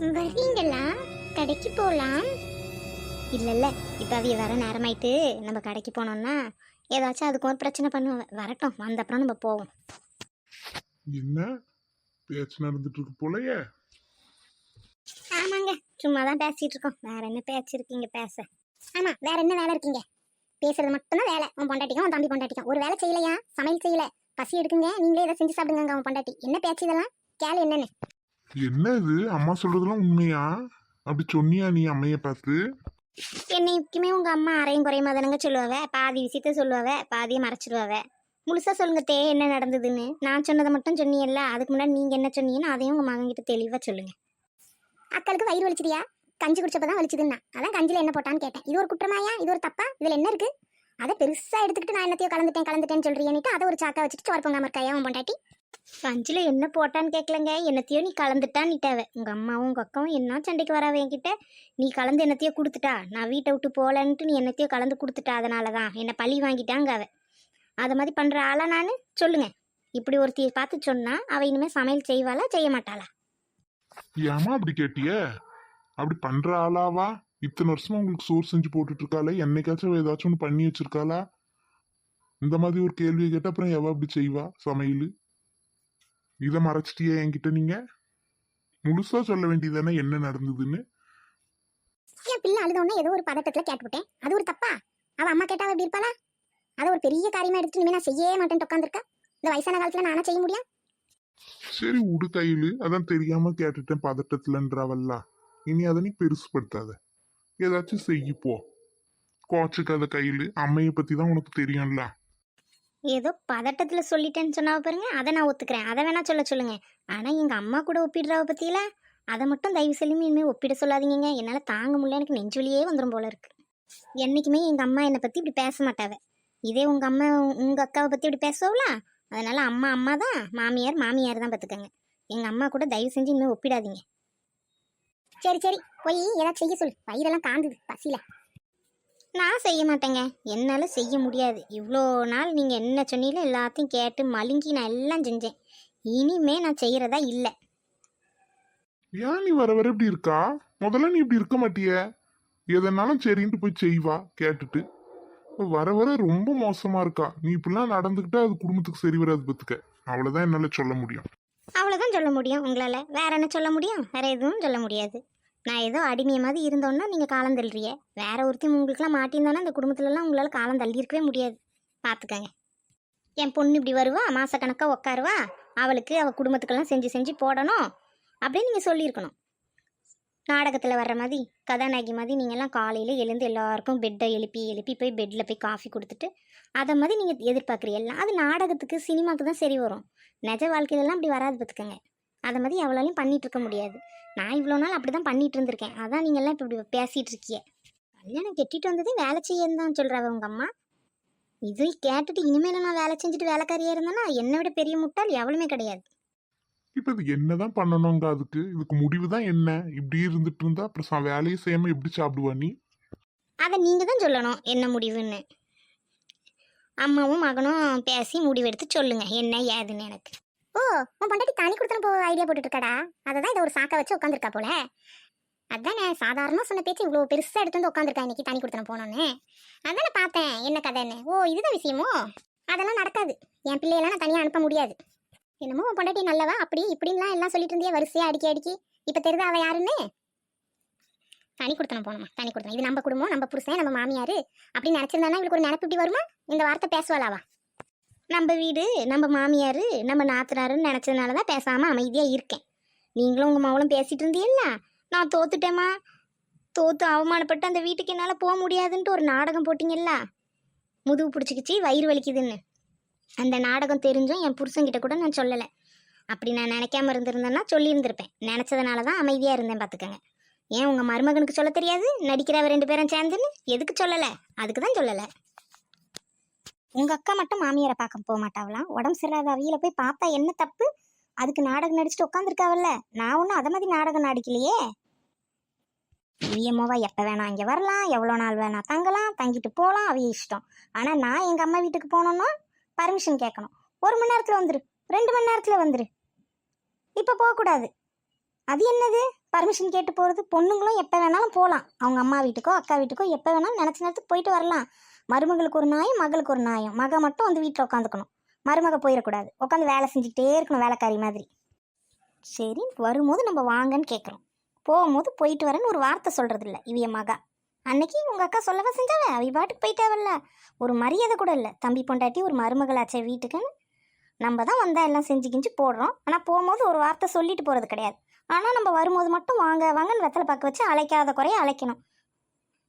வரீங்களா? கடைக்கு போகலாம் இல்லை இல்லை இப்போ அவிய வர நேரமாயிட்டு நம்ம கடைக்கு போனோம்னா ஏதாச்சும் அதுக்கு ஒரு பிரச்சனை பண்ணுவேன் வரட்டும் வந்த அப்புறம் நம்ம போவோம். என்ன? பேச்சு நடந்துட்டு இருக்கு போலயே. ஆமாங்க சும்மா தான் பேசிட்டு இருக்கோம் வேற என்ன பேச்சு இருக்கீங்க பேச. ஆமா வேற என்ன வேலை இருக்கீங்க? பேசுறது மட்டும்தான் வேலை. உன் பொண்டாட்டிக்கும் உன் தம்பி பொண்டாட்டிக்கும். ஒரு வேலை செய்யலையா? சமையல் செய்யல. பசி எடுக்குங்க. நீங்களே ஏதாவது செஞ்சு சாப்பிடுங்க உன் பொண்டாட்டி. என்ன பேச்சு இதெல்லாம்? கேளு என்னன்னு. என்ன இது அம்மா சொல்றதெல்லாம் உண்மையா? அப்படி சொன்னியா நீ அம்மைய பார்த்து? என்னைக்குமே உங்க அம்மா அரையும் குறையுமா தானங்க சொல்லுவாவ? பாதி விஷயத்த சொல்லுவாவ பாதியை மறைச்சிடுவாவ முழுசா சொல்லுங்க தே என்ன நடந்ததுன்னு. நான் சொன்னதை மட்டும் சொன்னீங்கல்ல அதுக்கு முன்னாடி நீங்க என்ன சொன்னீங்கன்னு அதையும் உங்க மகன் கிட்ட தெளிவா சொல்லுங்க. அக்களுக்கு வயிறு வலிச்சிடியா கஞ்சி குடிச்சப்பதான் வலிச்சுதுன்னா. அதான் கஞ்சில என்ன போட்டான்னு கேட்டேன். இது ஒரு குற்றமாயா? இது ஒரு தப்பா? இதுல என்ன இருக்கு? அதை பெருசா எடுத்துக்கிட்டு நான் என்னத்தையோ கலந்துட்டேன் கலந்துட்டேன்னு சொல்றீன்னுட்டு அதை ஒரு சாக்கா வச்சுட்டு சோறு பொங்காம இருக்காயா உன் பொண்டாட்டி? கஞ்சில என்ன போட்டான்னு கேட்கலங்க என்னத்தையோ நீ கலந்துட்டான்னுட்டாவ. உங்கள் அம்மாவும் உங்கள் அக்காவும் என்ன சண்டைக்கு வராவ என்கிட்ட? நீ கலந்து என்னத்தையோ கொடுத்துட்டா? நான் வீட்டை விட்டு போகலன்ட்டு நீ என்னத்தையோ கலந்து கொடுத்துட்டா அதனால தான் என்னை பழி வாங்கிட்டாங்க அவ அதை மாதிரி பண்ணுற ஆளா நான்? சொல்லுங்க. இப்படி ஒருத்தியை பார்த்து சொன்னா அவ இனிமேல் சமையல் செய்வாளா செய்ய மாட்டாளா? ஏமா அப்படி கேட்டிய? அப்படி பண்ற ஆளாவா? இத்தனை வருஷமா உங்களுக்கு சோறு செஞ்சு போட்டுட்டு இருக்காளே என்னைக்காச்சும் ஏதாச்சும் ஒன்று பண்ணி வச்சிருக்காளா? இந்த மாதிரி ஒரு கேள்வியை கேட்ட அப்புறம் எவ அப்படி செய்வா சமையல்? இதை மறைச்சிட்டியே என்கிட்ட நீங்க? முழுசா சொல்ல வேண்டியதானே என்ன நடந்ததுன்னு? என் பிள்ளை அழுதோடனே ஏதோ ஒரு பதட்டத்துல கேட்டுவிட்டேன். அது ஒரு தப்பா? அவ அம்மா கேட்டா எப்படி இருப்பாளா? அதை ஒரு பெரிய காரியமா இனிமே நான் செய்யவே மாட்டேன் உட்காந்துருக்கா இந்த வயசான காலத்துல நானா செய்ய முடியும் சரி உடு கையில் அதான் தெரியாம கேட்டுட்டேன் பதட்டத்துலன்றாவல்ல இனி அதை நீ பெருசுப்படுத்தாத. ஏதாச்சும் செய்யி போ. கோச்சுக்காத கையில். அம்மையை பத்தி தான் உனக்கு தெரியும்ல. ஏதோ பதட்டத்தில் சொல்லிட்டேன்னு சொன்னாவ பாருங்க அதை நான் ஒத்துக்கிறேன். அதை வேணா சொல்ல சொல்லுங்க. ஆனால் எங்கள் அம்மா கூட ஒப்பிடுறாவ பற்றியில அதை மட்டும் தயவு செல்லுமே இனிமேல் ஒப்பிட சொல்லாதீங்க என்னால் தாங்க முடியல. எனக்கு நெஞ்சுலியே வந்துடும் போல இருக்கு. என்றைக்குமே எங்கள் அம்மா என்னை பற்றி இப்படி பேச மாட்டாவ. இதே உங்கள் அம்மா உங்கள் அக்காவை பற்றி இப்படி பேசுவங்களா அதனால் அம்மா அம்மா தான் மாமியார் மாமியார் தான் பார்த்துக்கங்க எங்கள் அம்மா கூட தயவு செஞ்சு இனிமேல் ஒப்பிடாதீங்க. சரி சரி போய் ஏதாச்சும் செய்ய சொல்லு. வயிறெல்லாம் காந்துது பசியில. நான் செய்ய மாட்டேங்க. என்னால் செய்ய முடியாது. இவ்வளோ நாள் நீங்கள் என்ன சொன்னீங்களோ எல்லாத்தையும் கேட்டு மழுங்கி நான் எல்லாம் செஞ்சேன். இனிமே நான் செய்கிறதா இல்லை. ஏன் நீ வர வர இப்படி இருக்கா? முதல்ல நீ இப்படி இருக்க மாட்டிய. எதனாலும் சரின்ட்டு போய் செய்வா கேட்டுட்டு. வர வர ரொம்ப மோசமா இருக்கா. நீ இப்படிலாம் நடந்துக்கிட்டா அது குடும்பத்துக்கு சரி வராது பத்துக்க. அவ்வளவுதான் என்னால சொல்ல முடியும். அவ்வளோதான் சொல்ல முடியும் உங்களால். வேற என்ன சொல்ல முடியும்? வேற எதுவும் சொல்ல முடியாது. நான் ஏதோ அடிமைய மாதிரி இருந்தோன்னா நீங்கள் காலம் தள்ளுறிய வேற ஒருத்தையும் உங்களுக்குலாம் மாட்டியிருந்தானா இந்த குடும்பத்துலலாம் உங்களால் காலம் தள்ளியிருக்கவே முடியாது. பார்த்துக்கங்க என் பொண்ணு இப்படி வருவா மாதக்கணக்காக உட்காருவா அவளுக்கு அவள் குடும்பத்துக்கெல்லாம் செஞ்சு செஞ்சு போடணும் அப்படின்னு நீங்கள் சொல்லியிருக்கணும். நாடகத்தில் வர்ற மாதிரி கதாநாயகி மாதிரி நீங்கள்லாம் காலையில் எழுந்து எல்லாருக்கும் பெட்டை எழுப்பி எழுப்பி போய் பெட்டில் போய் காஃபி கொடுத்துட்டு அதை மாதிரி நீங்கள் எதிர்பார்க்குறீங்க. அது நாடகத்துக்கு சினிமாவுக்கு தான் சரி வரும். நிஜ வாழ்க்கையிலலாம் அப்படி வராது பார்த்துக்கங்க அதை மாதிரி எவ்வளோலையும் பண்ணிட்டு இருக்க முடியாது. நான் இவ்வளோ நாள் அப்படி தான் பண்ணிட்டு இருந்திருக்கேன். அதான் நீங்கள்லாம் இப்போ இப்படி பேசிகிட்டு இருக்கிய கல்யாணம் கெட்டிட்டு வந்ததே வேலை செய்யன்னு தான் சொல்கிறாவ உங்கள் அம்மா. இதை கேட்டுட்டு இனிமேல் நான் வேலை செஞ்சுட்டு வேலைக்காரியாக இருந்தேன்னா என்னை விட பெரிய முட்டாள் எவ்வளவுமே கிடையாது. இப்ப இது என்னதான் பண்ணணுங்க அதுக்கு? இதுக்கு முடிவு தான் என்ன? இப்படி இருந்துட்டு இருந்தா அப்புறம் வேலையை செய்யாம எப்படி சாப்பிடுவா நீ? அதை நீங்கள் தான் சொல்லணும் என்ன முடிவுன்னு. அம்மாவும் மகனும் பேசி முடிவெடுத்து சொல்லுங்க என்ன ஏதுன்னு எனக்கு. ஓ உன் பொண்டாட்டி தனி கொடுத்தன போ ஐடியா போட்டுட்டு இருக்காடா அதை தான் இதை ஒரு சாக்கை வச்சு உட்காந்துருக்கா போல. அதானே சாதாரணமாக சொன்ன பேச்சு இவ்வளோ பெருசாக எடுத்து வந்து உட்காந்துருக்கா இன்னைக்கு தனி கொடுத்தன போனோன்னு. அதானே பார்த்தேன் என்ன கதைன்னு. ஓ இதுதான் விஷயமோ? அதெல்லாம் நடக்காது. என் பிள்ளையெல்லாம் நான் தனியாக அனுப்ப முடியாது. என்னமோ உன் பொண்டாட்டி நல்லவா? அப்படி இப்படின்லாம் எல்லாம் சொல்லிட்டு இருந்தியே வரிசையாக அடிக்கி அடிக்கி. இப்போ தெரியுதா அவள் யாருன்னு? தனி கொடுத்தனம் போனோமா? தனி கொடுத்தனம் இது நம்ம குடும்பம் நம்ம புருஷன் நம்ம மாமியார். அப்படின்னு நினச்சிருந்தானா? இவளுக்கு ஒரு நினப்பு இப்படி வருமா? இந்த வார்த்தை பேசுவாளாவா? நம்ம வீடு நம்ம மாமியார் நம்ம நாத்தனாருன்னு நினச்சதுனால தான் பேசாமல் அமைதியாக இருக்கேன். நீங்களும் உங்கள் மகளும் பேசிகிட்டு இருந்தீல்ல நான் தோத்துட்டேம்மா. தோத்து அவமானப்பட்டு அந்த வீட்டுக்கு என்னால் போக முடியாதுன்ட்டு ஒரு நாடகம் போட்டிங்கல்ல? முதுகு பிடிச்சிக்கிச்சு வயிறு வலிக்குதுன்னு. அந்த நாடகம் தெரிஞ்சும் என் புருஷன்கிட்ட கூட நான் சொல்லலை. அப்படி நான் நினைக்காம இருந்திருந்தேன்னா சொல்லியிருந்திருப்பேன். நினச்சதுனால தான் அமைதியாக இருந்தேன் பார்த்துக்கங்க ஏன் உங்கள் மருமகனுக்கு சொல்ல தெரியாது? நடிக்கிறவ ரெண்டு பேரும் சேர்ந்துன்னு? எதுக்கு சொல்லலை? அதுக்கு தான் சொல்லலை. உங்கள் அக்கா மட்டும் மாமியாரை பார்க்க போக மாட்டாவலாம் உடம்பு சரியில்லாத அவியில போய் பார்த்தா என்ன தப்பு? அதுக்கு நாடகம் நடிச்சுட்டு உட்காந்துருக்காவல்ல நான் ஒன்றும் அதை மாதிரி நாடகம் நடிக்கலையே. இவியம்மாவா எப்போ வேணால் இங்கே வரலாம். எவ்வளோ நாள் வேணாம் தங்கலாம். தங்கிட்டு போகலாம். அவிய இஷ்டம். ஆனால் நான் எங்கள் அம்மா வீட்டுக்கு போனோன்னா பர்மிஷன் கேட்கணும். ஒரு மணி நேரத்தில் வந்துரு. ரெண்டு மணி நேரத்தில் வந்துரு. இப்போ போகக்கூடாது. அது என்னது? பர்மிஷன் கேட்டு போகிறது பொண்ணுங்களும் எப்போ வேணாலும் போகலாம். அவங்க அம்மா வீட்டுக்கோ அக்கா வீட்டுக்கோ எப்போ வேணாலும் நினச்ச நேரத்துக்கு போயிட்டு வரலாம். மருமகளுக்கு ஒரு நாயும் மகளுக்கு ஒரு நாயும். மக மட்டும் வந்து வீட்டில் உட்காந்துக்கணும் மருமக போயிடக்கூடாது உட்காந்து வேலை செஞ்சுக்கிட்டே இருக்கணும் வேலைக்காரி மாதிரி. சரி வரும்போது நம்ம வாங்கன்னு கேட்குறோம் போகும்போது போயிட்டு வரேன்னு ஒரு வார்த்தை சொல்கிறதில்ல இல்லை இவிய மகா. அன்னைக்கு உங்கள் அக்கா சொல்லவா செஞ்சாவ? அவ பாட்டுக்கு போயிட்டாவல்ல. ஒரு மரியாதை கூட இல்லை. தம்பி பொண்டாட்டி ஒரு மருமகளாச்சே வீட்டுக்குன்னு. நம்ம தான் வந்தால் எல்லாம் செஞ்சு கிஞ்சு போடுறோம். ஆனால் போகும்போது ஒரு வார்த்தை சொல்லிட்டு போகிறது கிடையாது. ஆனால் நம்ம வரும்போது மட்டும் வாங்க வாங்கன்னு வெத்தலை பார்க்க வச்சு அழைக்காத குறைய அழைக்கணும்.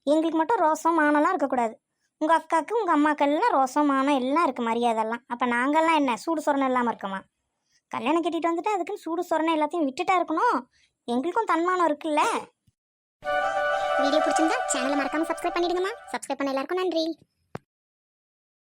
எங்களுக்கு மட்டும் ரோசம் மானம்லாம் இருக்கக்கூடாது. உங்கள் அக்காவுக்கு உங்கள் அம்மாக்கள்லாம் ரோசமானம் எல்லாம் இருக்குது மரியாதைலாம் அப்போ நாங்கள்லாம் என்ன? சூடு சொரணம் இல்லாமல் இருக்கோமா? கல்யாணம் கட்டிட்டு வந்துட்டு அதுக்குன்னு சூடு சொரணை எல்லாத்தையும் விட்டுட்டா இருக்கணும்? எங்களுக்கும் தன்மானம் இருக்குல்ல? வீடியோ பிடிச்சிருந்தா சேனலை மறக்காமல் சப்ஸ்கிரைப் பண்ணிடுங்கம்மா. சப்ஸ்கிரைப் பண்ண எல்லாருக்கும் நன்றி.